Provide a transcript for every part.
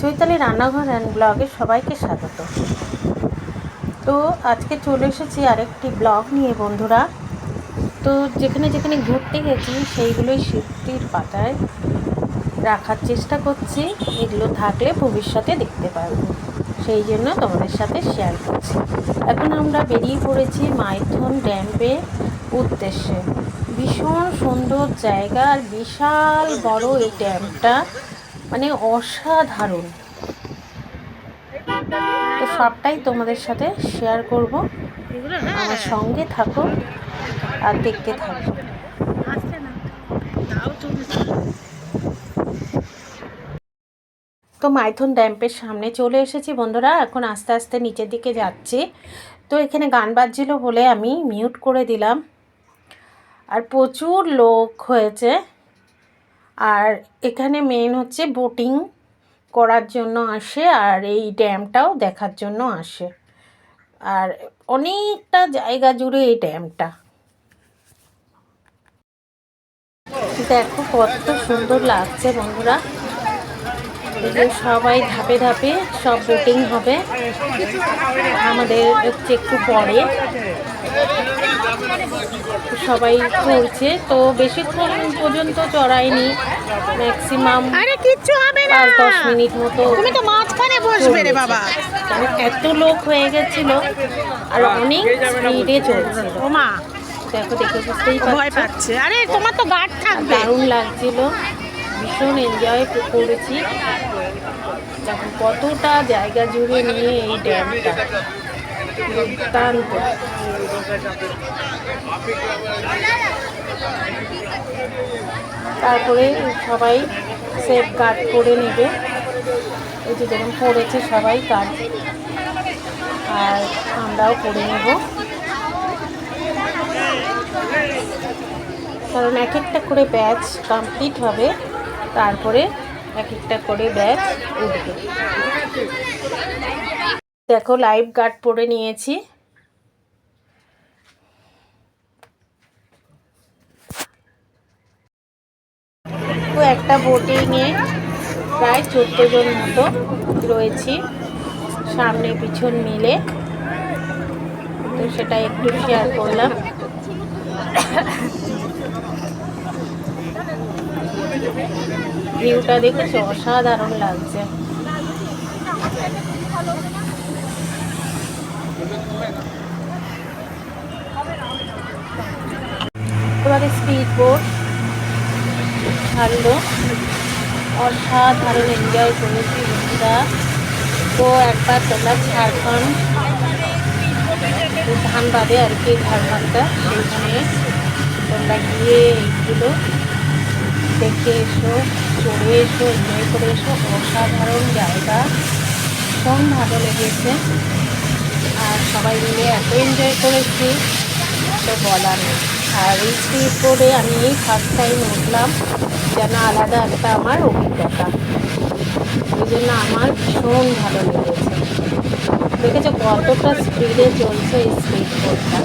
চৈতালি রান্নাঘর অ্যান্ড ব্লগে সবাইকে স্বাগত। তো আজকে চলে এসেছি আরেকটি ব্লগ নিয়ে বন্ধুরা। তো যেখানে যেখানে ঘুরতে গেছি, সেইগুলোই স্মৃতির পাতায় রাখার চেষ্টা করছি। এগুলো থাকলে ভবিষ্যতে দেখতে পারব। সেই জন্য তোমাদের সাথে শেয়ার করছি। এখন আমরা বেরিয়ে পড়েছি মাইথন ড্যাম্পে উদ্দেশ্যে। ভীষণ সুন্দর জায়গা আর বিশাল বড় এই ড্যামটা। মানে অসাধারণ। তো সবটাই তোমাদের সাথে শেয়ার করব। আমার সঙ্গে থাকো আর দেখতে থাকো। তো মাইথন ড্যাম্পের সামনে চলে এসেছি বন্ধুরা, এখন আস্তে আস্তে নিচের দিকে যাচ্ছে। তো এখানে গান বাজছিল বলে আমি মিউট করে দিলাম। আর প্রচুর লোক হয়েছে। আর এখানে মেন হচ্ছে বোটিং করার জন্য আসে আর এই ড্যামটাও দেখার জন্য আসে। আর অনেকটা জায়গা জুড়ে এই ড্যামটা। দেখো কত সুন্দর লাগছে বন্ধুরা। সবাই ধাপে ধাপে সব বোটিং হবে। আমাদের হচ্ছে একটু পরে। সবাই করছে তো বেশিক্ষণ পর্যন্ত চড়ায়নি ম্যাক্সিমাম আরে কিচ্ছু হবে না। পাঁচ দশ মিনিট মতো। তুমি তো মাঝখানে বসবে রে বাবা। এত লোক হয়ে গেছিল আর অনেক স্পিডে চলছিল। ওমা দেখো দেখে বুঝতেই ভয় পাচ্ছে। আরে তোমার তো গার্ড থাকবে। দারুণ লাগছিল। ভীষণ এনজয় করেছি। দেখো কতটা জায়গা জুড়ে নিয়ে এই ড্যামটা দুর্দান্ত তারপরে সবাই সেফ গার্ড করে নেবে। এই যে যেরকম পড়েছে সবাই গার্ড আর আমরাও করে নেব। কারণ এক একটা করে ব্যাচ কমপ্লিট হবে, তারপরে এক একটা করে ব্যাচ উঠবে। দেখো লাইফ গার্ড পরে নিয়েছি। একটা বোটিংয়ে প্রায় চোদ্দ জন মতো রয়েছি। সামনে পিছন মিলে। তো সেটা একটু শেয়ার করলাম। ভিউটা দেখেছ? অসাধারণ লাগছে। এবারে স্পিড বোট ছাড়লো অসাধারণ এনজয় করেছি বন্ধুরা। তো একবার তোমরা ঝাড়খণ্ড ধানবাদে আর কি ঝাড়খণ্ডটা, সেইখানে তোমরা গিয়ে এইগুলো দেখে এসো, চড়ে এসো এনজয় করে এসো। অসাধারণ জায়গা। ভীষণ ভালো লেগেছে। আর সবাই মিলে এত এনজয় করেছি, তো বলার নেই। আর এই স্পিড বোর্ডে আমি এই ফার্স্ট টাইম উঠলাম, যেন আলাদা একটা আমার অভিজ্ঞতা। ওই জন্য আমার ভীষণ ভালো লেগেছে। দেখেছ কতটা স্পিডে চলছে এই স্পিড বোর্ডটা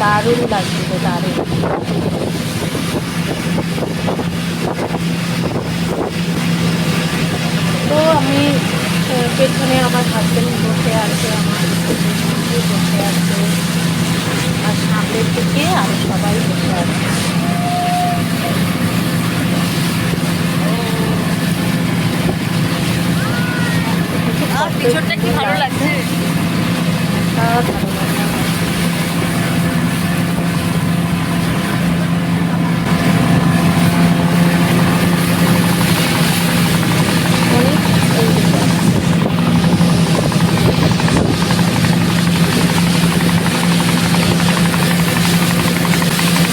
দারুণ লাগছিল দারুণ তো আমি আহ, পেছনে আমার হাজব্যান্ড বসে আছে আমার বসে আছে আর সামনের আমি সবাই পিছনটা কি ভালো লাগছে অসাধারণ লাগছে। অনেক enjoy লাগছে।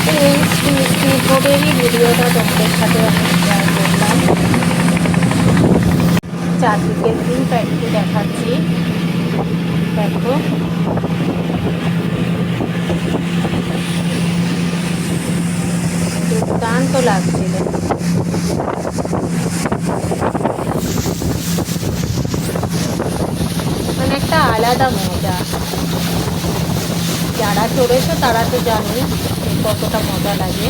তো এই স্পিড বোর্ডেরই ভিডিওটা তোমাদের সাথে আমি শেয়ার করলাম। চারদিকের ভিউটা একটু দেখাচ্ছি। দেখো। দুর্দান্ত লাগছিল। মানে একটা আলাদা মজা। যারা চড়েছে তারা তো জানে কতটা মজা লাগে।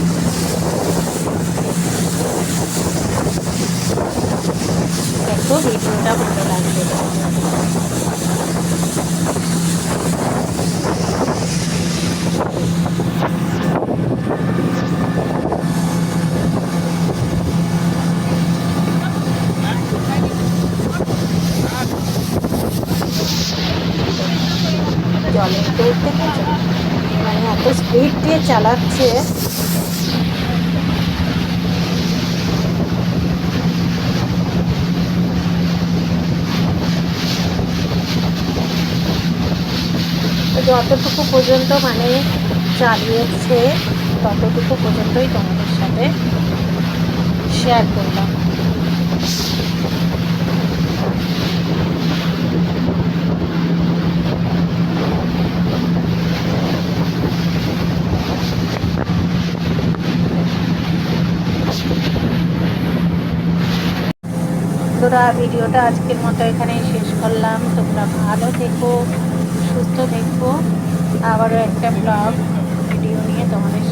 দৌড় দেখেছ মানে এত স্পিড দিয়ে চালাচ্ছে যতটুকু পর্যন্ত মানে চালিয়েছে, ততটুকু পর্যন্তই তোমাদের সাথে শেয়ার করলাম। তোরা ভিডিওটা আজকের মতো এখানেই শেষ করলাম। তোমরা ভালো থেকো, সুস্থ থেকো। আবারও একটা ব্লগ ভিডিও নিয়ে তোমাদের